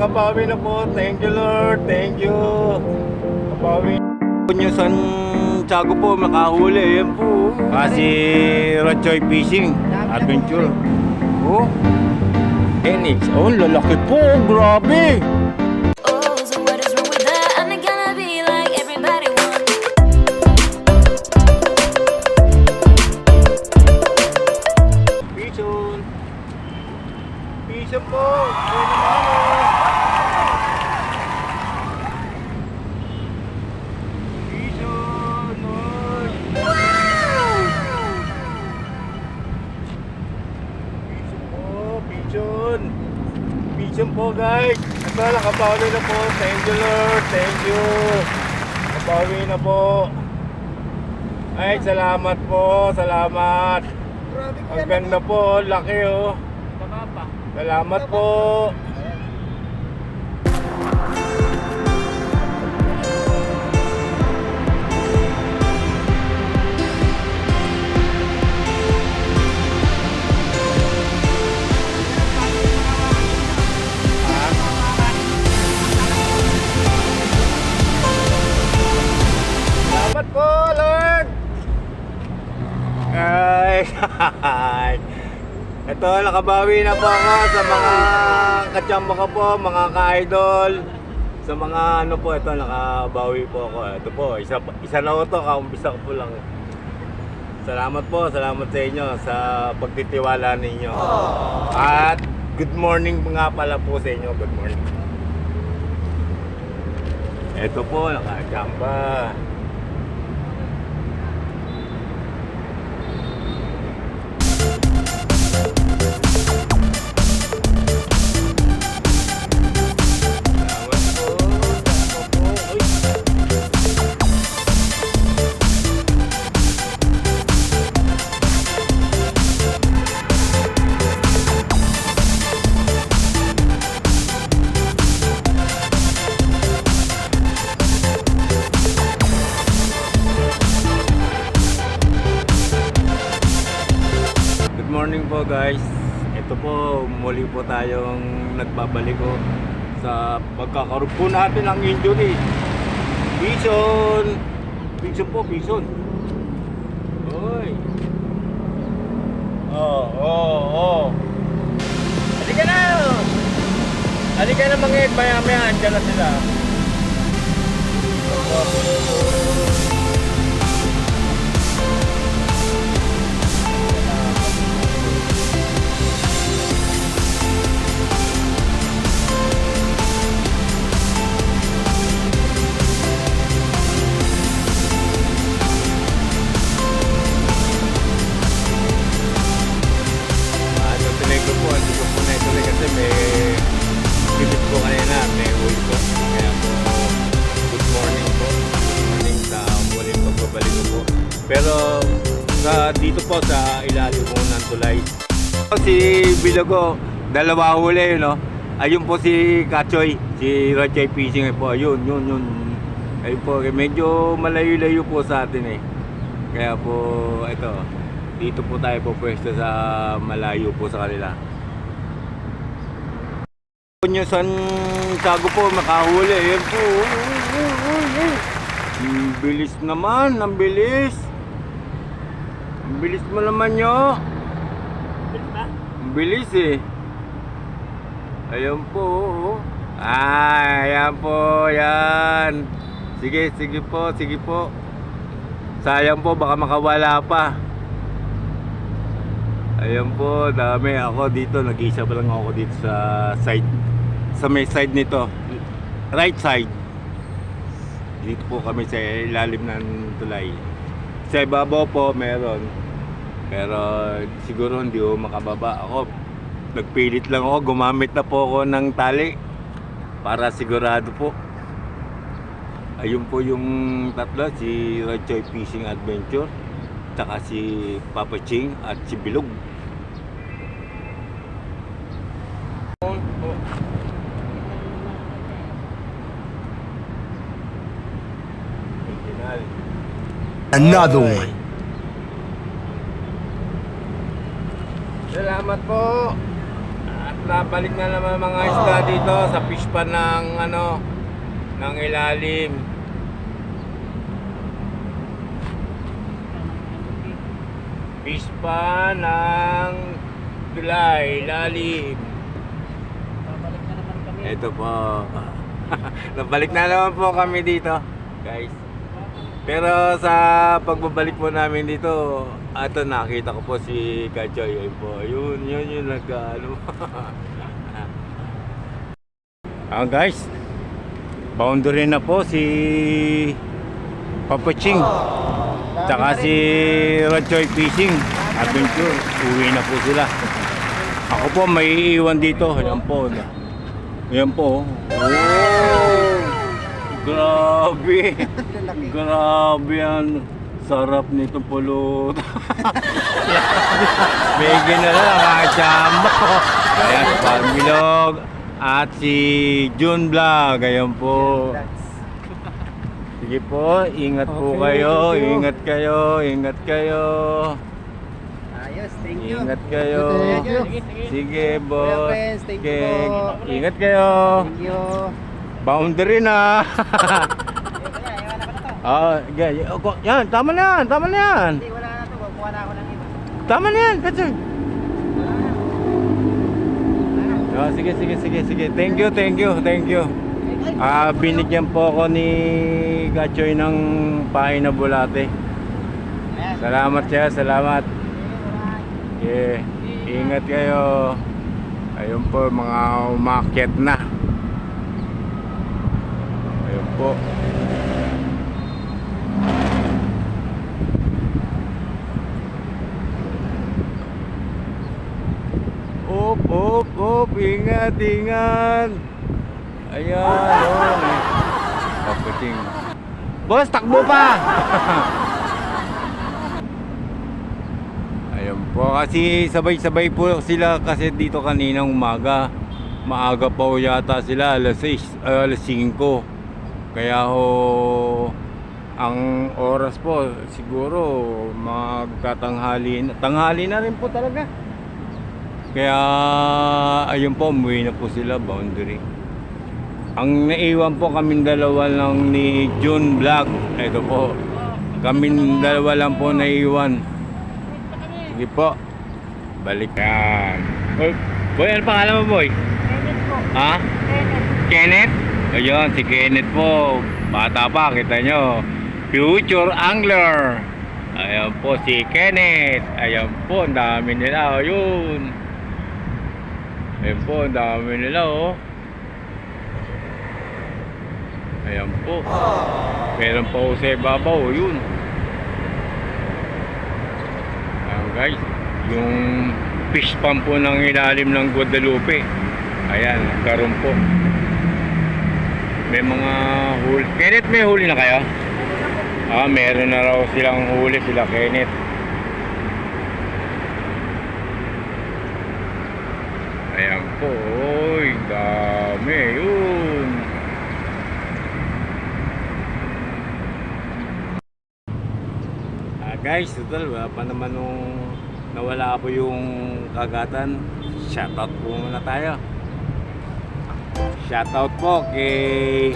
nakabawi na po. Thank you, Lord. Thank you. Nakabawi. Yung San Tiago po, makahuli. Yan po. Kasi Rochoy Fishing Adventure. Oh. Enix. Oh, lalaki po. Grabe. Guys. Ito nakabawi na po. Thank you Lord. Thank you. Nakabawi na po. Ay, salamat po. Salamat. Ang ganda po, laki oh. Salamat po. Ito, nakabawi na po ako sa mga katsamba ko po, mga ka-idol. Sa mga ano po, ito, nakabawi po ako. Ito po, isa, isa na po ito, kaumpisa ko po lang. Salamat po, salamat sa inyo sa pagtitiwala ninyo. At good morning nga pala po sa inyo, good morning. Ito po, nakachamba. Morning po guys. Ito po, muli po tayong nagbabalik ko sa pagkakaroon po natin ng injury. Bison! Bison po, bison. Oy! Oh, oh, oh. Halika na! Halika na mga ed, maya maya, andyan na sila. Ano Pero sa dito po sa ilalim po ng tulay. Si Bilogo, dalawa huli no. Ayun po si Kachoy, si Rochoy Fishing po. Ayun, yun, yun. Ayun po, medyo malayo-layo po sa atin eh. Kaya po, ito, dito po tayo po pwesto sa malayo po sa kanila. Yung San Tiago po, makahuli. Ayan po. Ang bilis naman, ang bilis. Bilis mo naman nyo. Ang bilis eh. Ayan po. Ah, ayan po, yan. Sige, sige po, sige po. Sayang po, baka makawala pa. Ayan po, dami ako dito. Nag-isa pa lang ako dito sa side. Sa may side nito. Right side. Dito po kami sa ilalim ng tulay. Sa ibabaw po meron. Pero siguro hindi ko makababa. Ako, nagpilit lang ako. Gumamit na po ako ng tali. Para sigurado po. Ayun po yung tatlo, si Rochoy Fishing Adventure, tsaka si Papa Ching at si Bilog. Another Oy. one. Salamat po. At nabalik na naman mga isda dito sa fish pan ng ano ng ilalim. Fish pan ng July, ilalim. Babalik na naman kami. Ito po. Nabalik na naman po kami dito, guys. Pero sa pagbabalik po namin dito, ato nakita ko po si Kachoy. Ayun po, yun, yun, yun, nag, ano. ah, guys, boundary na po si Papa Ching. Tsaka si Rachoy Fishing Adventure. Uwi na po sila. Ako po may iiwan dito. Ayan po. Ayan po. Oh! Grabe. Grabe yan. Sarap nito pulot. Na lang mga chamba. Ayan, si Parmilog. At si June Vlog. Ayan po. Sige po, ingat po Okay, kayo. thank you. Ingat kayo. Ingat kayo. Ayos, thank you. Ingat kayo. Thank you. Sige, boss. Thank you Okay. po. Ingat kayo. Thank you. Boundary na. Ah, yan, oh, yan, tama na yan, tama na yan. Hindi, wala Kukuha na ako ng iba. Tama na yan, Katsoy. Ah, sige, sige, sige, sige. Thank you, thank you, thank you. Ah, binigyan po ako ni Katsoy ng pahay na bulate. Salamat siya, salamat. Yeah. Ingat kayo. Ayun po, mga umakyat na. Ayun po. Ingat. Ayan, oh. Paputing. Boss, takbo pa! Ayun po, kasi sabay-sabay po sila kasi dito kaninang umaga. Maaga pa ho yata sila, alas 6, ah, alas 5. Kaya ho, ang oras po siguro magkatanghali na. Tanghali na rin po talaga. Kaya ayun po, umuwi na po sila, boundary. Ang naiwan po kaming dalawa lang ni June Black. Ito po. Kaming dalawa lang po naiwan. Sige po. Balik yan. Boy, boy, ano pangalan mo, boy? Ha? Kenneth? Ayun, si Kenneth po. Bata pa, kita nyo. Future angler. Ayan po si Kenneth. Ayan po, ang dami nila. Ayun. Ayan po, ang dami nila, oh. Ayan po. Meron pa po sa ibabaw, yun. Ayan guys, yung fish pump po ng ilalim ng Guadalupe. Ayan, karon po. May mga huli. Kenneth, may huli na kayo? Ah, meron na raw silang huli sila Kenneth. Ayan po, oy, dami, yun. Ah, guys, total, wala pa naman nung nawala po yung kagatan. Shoutout po muna tayo. Shoutout po kay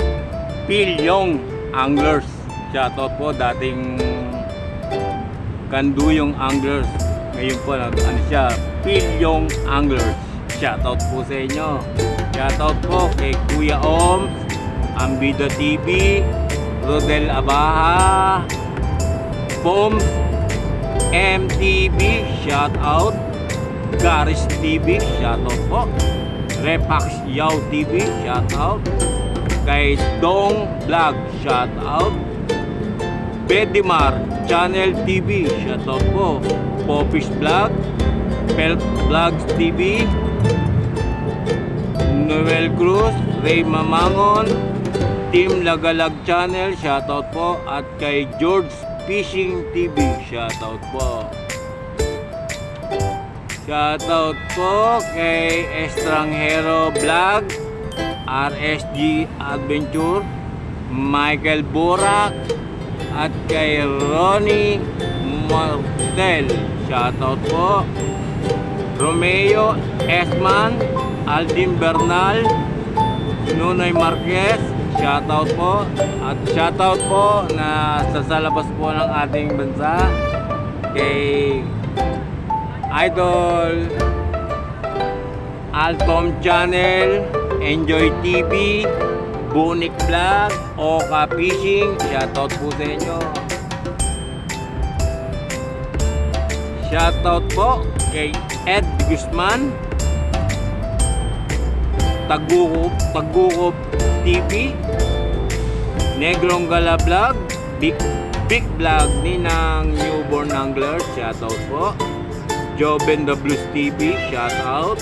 Pilyong Anglers. Shoutout po dating Kanduyong Anglers. Ngayon po, ano siya, Pilyong Anglers. Shoutout po sa inyo. Shoutout po kay Kuya Oms, Ambida TV, Rodel Abaha, Bombs, MTV, shout out. Garis TV, shout out po. Repax Yaw TV, shout out. Kay Dong Vlog, shout out. Bedimar Channel TV, shout out po. Popis Vlog, Pelt Vlogs TV, Noel Cruz, Ray Mamangon, Team Lagalag Channel, shoutout po. At kay George Fishing TV, shoutout po. Shoutout po kay Estranghero Vlog, RSG Adventure, Michael Burak, at kay Ronnie Martel. Shoutout po. Romeo Esman, Aldin Bernal, Nunoy Marquez, shoutout po. At shoutout po na sa labas po ng ating bansa kay Idol Altom Channel, Enjoy TV, Bunik Vlog, Oka Fishing, shoutout po sa inyo. Shoutout po kay Ed Guzman, Tagukup, Tagukup TV, Negrong Gala Vlog, Big, Big Vlog ni ng Newborn Angler, shoutout po. Joben the Blues TV, shoutout.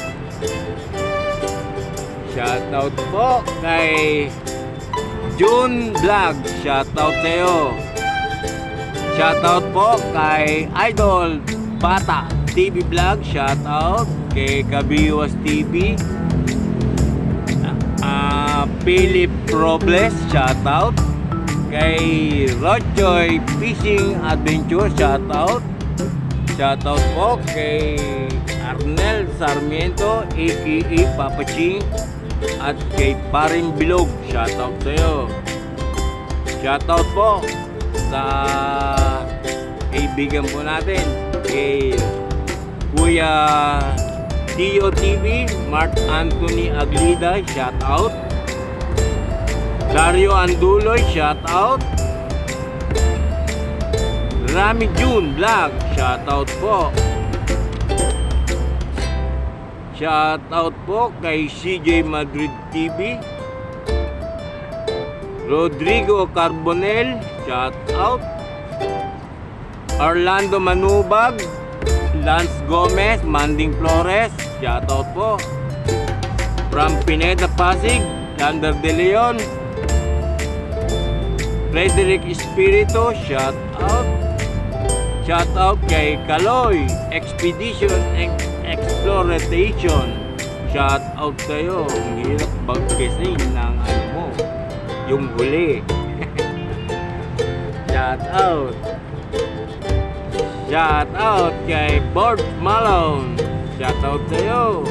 Shoutout po kay June Vlog, shoutout sa'yo. Shoutout po kay Idol Bata TV Vlog, shoutout kay Kabiwas TV. Philip Robles, shoutout. Kay Rochoy Fishing Adventure, shoutout. Shoutout po kay Arnel Sarmiento, a.k.a. Papa Ching. At kay Paring Bilog, shoutout sa'yo. Shoutout po sa kaibigan po natin kay Kuya Tio TV, Mark Anthony Aglida, shout out. Dario Anduloy, shout out. Rami June Vlog, shout out po. Shout out po kay CJ Madrid TV. Rodrigo Carbonel, shout out. Orlando Manubag, Lance Gomez, Manding Flores, shoutout po. From Pineda Pasig, Lander De Leon, Frederick Espirito, shoutout. Shoutout kay Kaloy, Expedition Ex- Exploration. Shoutout sa'yo. Ang hirap mag-kising ng ano mo, yung huli. Shoutout. Shout out kay Bort Malone. Shout out sa'yo.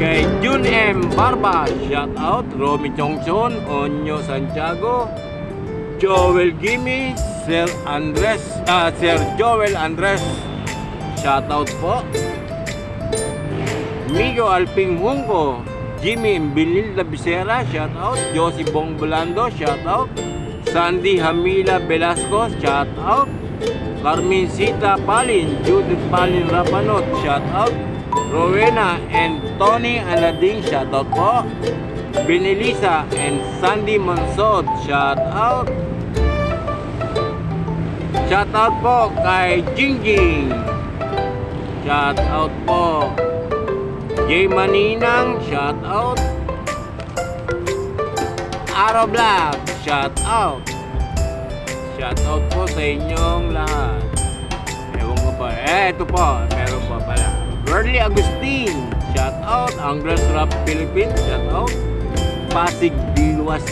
Kay Jun M. Barba. Shout out. Romy Chongson. Onyo Santiago. Joel Gimme. Sir Andres. Ah, Sir Joel Andres. Shout out po. Migo Alping Hungko. Jimmy Bililda Bisera. Shout out. Josie Bong Bulando. Shout out. Sandy Hamila Velasco, shout out. Carmen Sita Palin, Judith Palin Rapanot, shout out. Rowena and Tony Alading, shout out po. Benelisa and Sandy Monsod, shout out. Shout out po kay Jingjing. Shout out po. Jay Maninang, shout out. Araw Black, shout out. Shout out po sa inyong lahat. Ewan ko pa. Eh, ito po. Burley Agustin, shout out. Anglers Rap Philippines, shout out. Pasig Diwas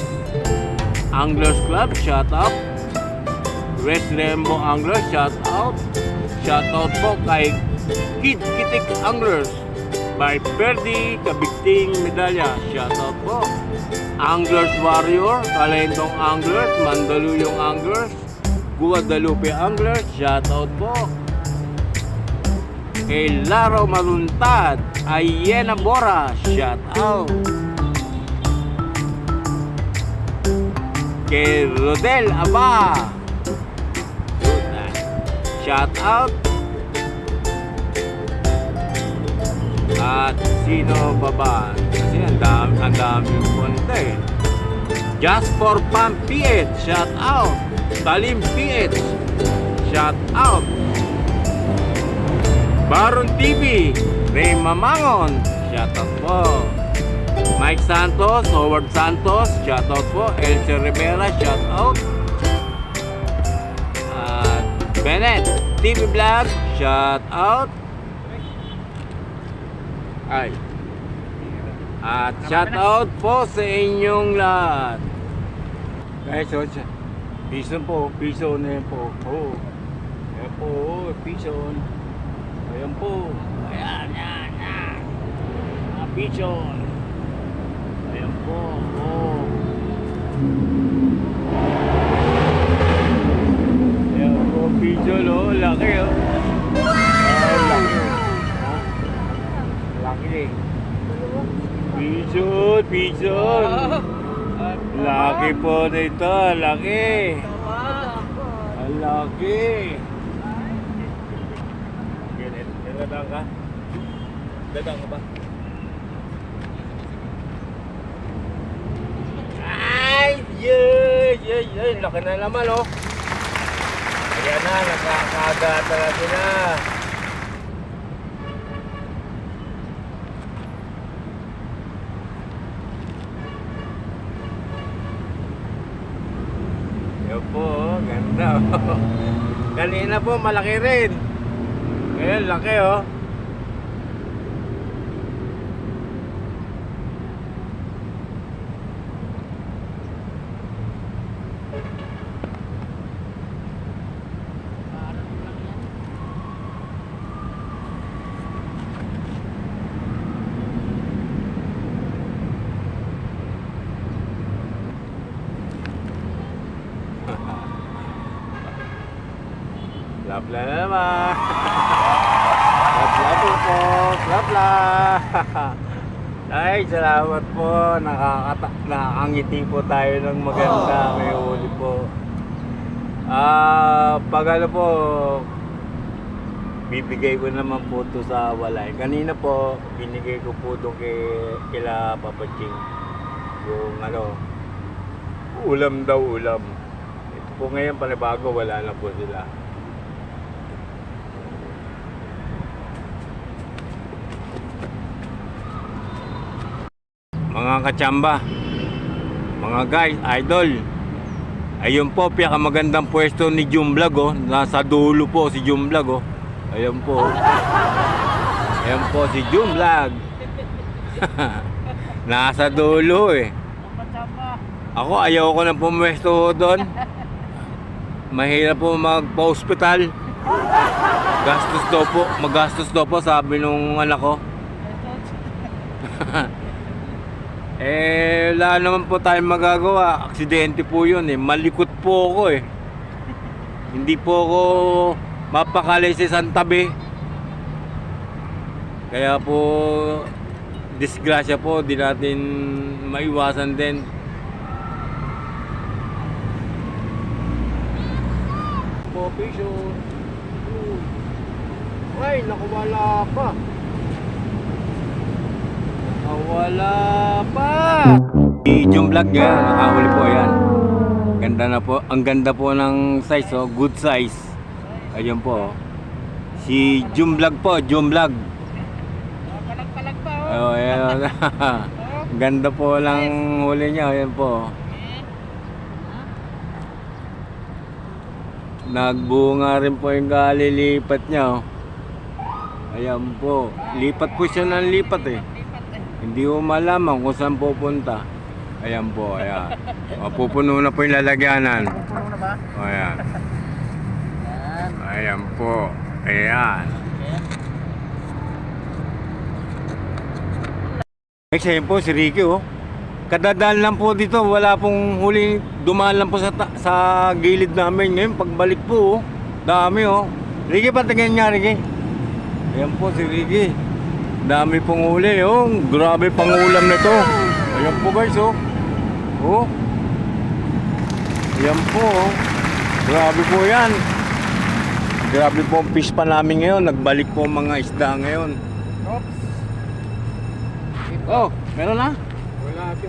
Anglers Club, shout out. West Rainbow Anglers, shout out. Shout out po kay Kid Kitik Anglers by Perdi Kabigting Medalya. Shout out po. Anglers Warrior, Kalentong Anglers, Mandaluyong Anglers, Guadalupe Anglers, shoutout po. Kay Laro Maluntad, Ayena Bora, shoutout. Kay Rodel Aba, shoutout. At sino pa ba? Kasi ang dami, ang dami yung eh. Just for Pam PH, shout out. Talim PH, shout out. Baron TV, Ray Mamangon, shout out po. Mike Santos, Howard Santos, shout out po. Elsie Rivera, shout out. At Bennett TV Vlog, shout out. Ay. At shout out po sa inyong lahat. Guys, so, piso po, piso na po. Oo. Yan po, piso. Ayan po. Ayan, yan, yan. Mga pigeon. Ayan po. Oh. Ayan po, pigeon, oh. Laki, oh. Ah, laki. Laki eh. Pigeon, pigeon. Laki po nito, laki. Ang laki. Dadang ka? Dadang ka ba? Ay, yay, yay, yay. Laki na naman, oh. Ayan na, nakakagata na sila. Yan po, oh, ganda. oh. Kanina po, malaki rin. Ngayon, laki oh. Lapla na naman. Lapla. Ay, salamat po. Nakakata nakakangiti po tayo ng maganda. May huli po. Ah, pag ano po, bibigay ko naman po to sa walay. Kanina po, binigay ko po to kay kila Papa Ching. Yung ano, ulam daw ulam. Ito po ngayon panibago, wala na po sila. Mga kachamba, mga guys, idol. Ayun po, pinakamagandang pwesto ni Jumblog oh. Nasa dulo po si Jumblog oh. Ayun po. Ayun po si Jumblog. Nasa dulo eh. Ako ayaw ko na pumwesto doon. Mahirap po magpa-hospital. Gastos daw po, magastos daw po sabi nung anak ko. Eh, wala naman po tayong magagawa. Aksidente po yun eh. Malikot po ako eh. Hindi po ako mapakali sa isang tabi. Kaya po, disgrasya po, di natin maiwasan din. Po, piso. Ay, naku, wala pa. Wala pa. Jum Vlog yan, nakahuli po yan. Ganda na po, ang ganda po ng size oh, good size. Ayun po. Si Jum Vlog po, Jum Vlog. Palag-palag pa Oh, oh. ayan. ganda po lang huli niya, ayan po. Nagbunga rin po yung kalilipat niya. Oh. Ayan po. Lipat po siya ng lipat eh. Hindi ko malaman kung saan pupunta. Ayan po, ayan. Mapupuno na po yung lalagyanan. Puno na ba? O, ayan. Yan. Ayan po. Ayan. Next, ayan po si Ricky oh. Kadadaan lang po dito, wala pong huli, dumaan lang po sa, sa gilid namin ngayon, pagbalik po oh. Dami oh. Ricky, patingin nga Ricky. Ayan po si Ricky. Dami pong huli oh. Grabe pang ulam nito. Ayan po guys oh. Oh. Ayan po oh. Grabe po yan. Grabe po ang fish pa namin ngayon. Nagbalik po mga isda ngayon. Oops. Oh, meron na? Wala ito.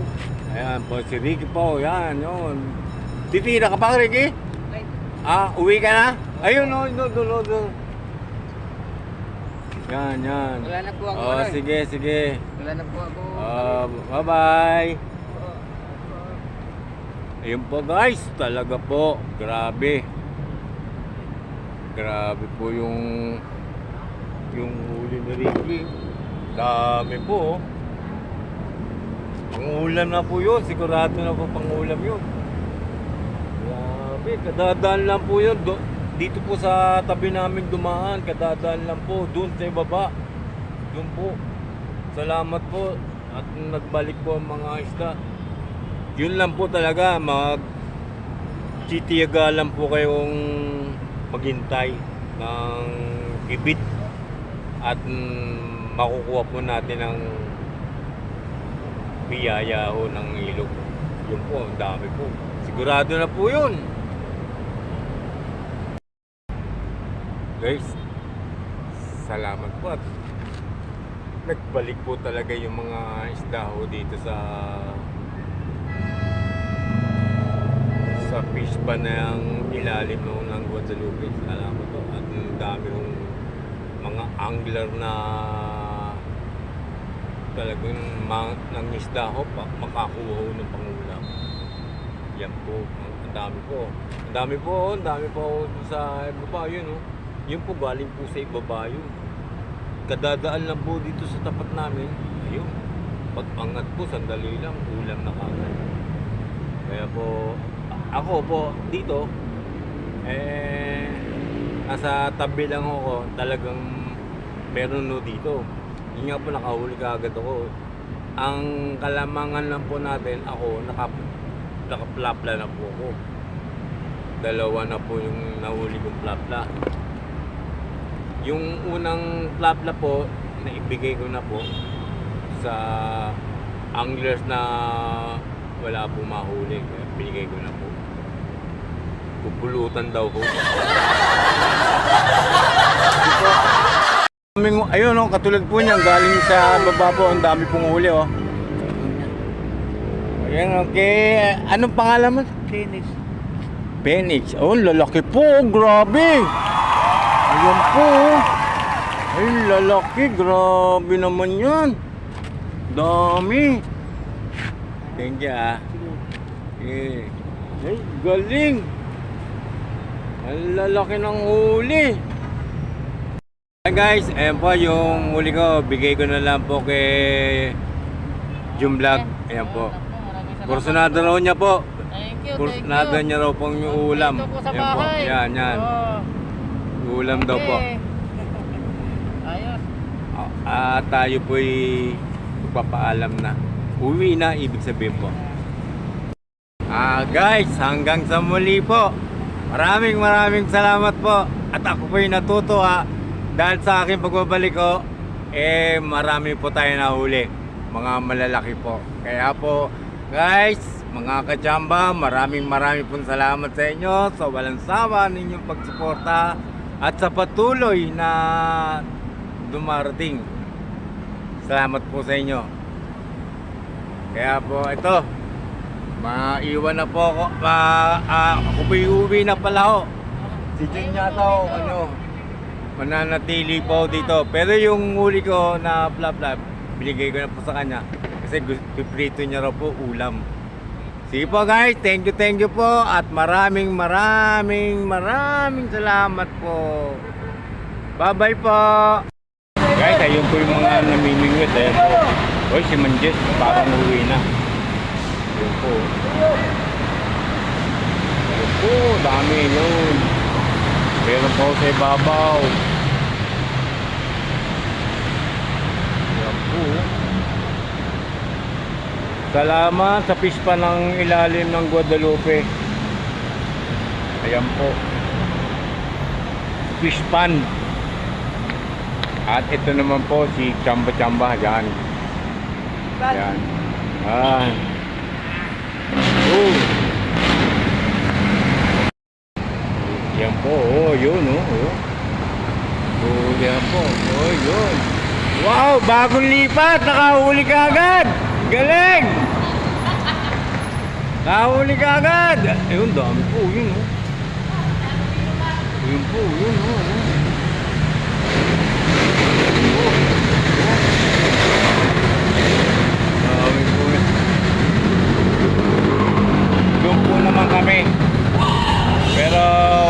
Ayan po, si Ricky po. Yan, yun. Titira ka pa, Ricky? Ah, uwi ka na? Ayun, no, no, no, no, no. Yan, yan. Wala na po ako. Oh, ano sige, sige. Wala na po ako. Ah, bye-bye. Ayun po guys, talaga po. Grabe. Grabe po yung yung huli ni Ricky. Dami po. oh. Pangulam na po yun. Sigurado na po pangulam yun. Grabe, kadadaan lang po yun. Do dito po sa tabi namin dumaan, kadadaan lang po, doon sa baba. Doon po. Salamat po at nagbalik po ang mga isda. Yun lang po talaga, mag titiyaga lang po kayong maghintay ng ibit at makukuha po natin ang biyaya ho ng ilog. Yun po, ang dami po. Sigurado na po yun. Guys, salamat po at nagbalik po talaga yung mga isda ho dito sa sa fish pa ng ilalim ng, ng Guadalupe. Salamat po. At ang dami hong mga angler na talagang ng isda ho, pa, makakuha ho ng pangulam. Yan po. Ang ang dami po. Ang dami po. Ang dami po sa ibaba. Yun oh. Yun po galing po sa ibaba yun. Kadadaan lang po dito sa tapat namin. Ayun. Pagpangat po, sandali lang. Ulam na kagad. Kaya po, ako po dito, eh, nasa tabi lang ako, talagang meron no dito. Yun nga po, nakahuli ka agad ako. Ang kalamangan lang po natin, ako, naka, nakaplapla na po ako. Dalawa na po yung nahuli kong plapla. Yung unang plapla po, naibigay ko na po sa anglers na wala po mahuli. Kaya binigay ko na po. Pupulutan daw po. Kaming, ayun oh, katulad po niyan, galing sa baba po, ang dami pong huli oh. Ayan, okay. Anong pangalan mo? Dennis. Phoenix. Oh, lalaki po. Grabe. Ayan po. oh. Ay, lalaki. Grabe naman yan. Dami. Thank you ah. Eh. Ay, galing. Ang lalaki ng huli. Ayan guys, ayan po yung huli ko. Bigay ko na lang po kay Jum Vlog. Ayan po. Porsyonado raw niya po. Thank you, thank you. niya raw pong yung ulam. Dito po sa Yan po. bahay. Yan, yan. Oh, Ulam daw po. Ayos. At tayo po'y magpapaalam na. Uwi na, ibig sabihin po. Ah, guys, hanggang sa muli po. Maraming maraming salamat po. At ako po'y natutuwa dahil sa aking pagbabalik ko, eh marami po tayo nahuli. Mga malalaki po. Kaya po, guys, mga kachamba, maraming maraming pong salamat sa inyo sa walang sawa ninyong pagsuporta at sa patuloy na dumarating. Salamat po sa inyo. Kaya po ito, maiwan na po ako. Ma, ah, ako po uwi na pala ho. Si Jun yata ho, ano, mananatili po dito. Pero yung huli ko na flap flap, binigay ko na po sa kanya. Kasi piprito niya raw po ulam. Sige po guys, thank you, thank you po. At maraming, maraming, maraming salamat po. Bye-bye po. Guys, ayun po yung mga namimingwit. Ayan po. Oy, si Manjet, parang uwi na. Ayun po. Ayun po, dami yun. Meron po sa ibabaw. Ayan po. Salamat sa pispa ng ilalim ng Guadalupe. Ayan po. Fish pan. At ito naman po si Chamba Chamba. Yan. Yan. Ah. Oh. Yan po. Oh, yun oh. Oh, oh yan po. Oh, yun. Wow, bagong lipat. Nakahuli ka agad. Galing. Nakahuli ka agad. Ayun, dami po. Yun oh. Yun po. Yun oh. oh. Dami po naman kami. Pero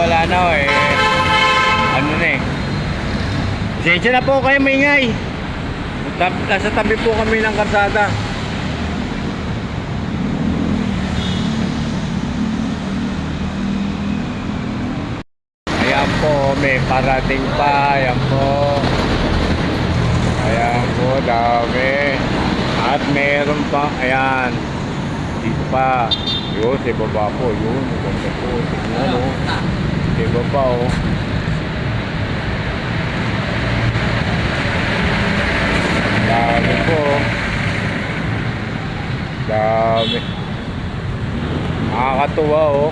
wala na oh, eh. Ano na eh. Pasensya na po kayo maingay. Nasa tabi po kami ng karsada. Ayan. Ayan po, may parating pa. Ayan po. Ayan po, dami. At meron pa, ayan. Dito pa. Yun, sa baba po. Yun, ganda po. Tingnan o. Sa baba o. Dami po. Dami. Nakakatuwa oh.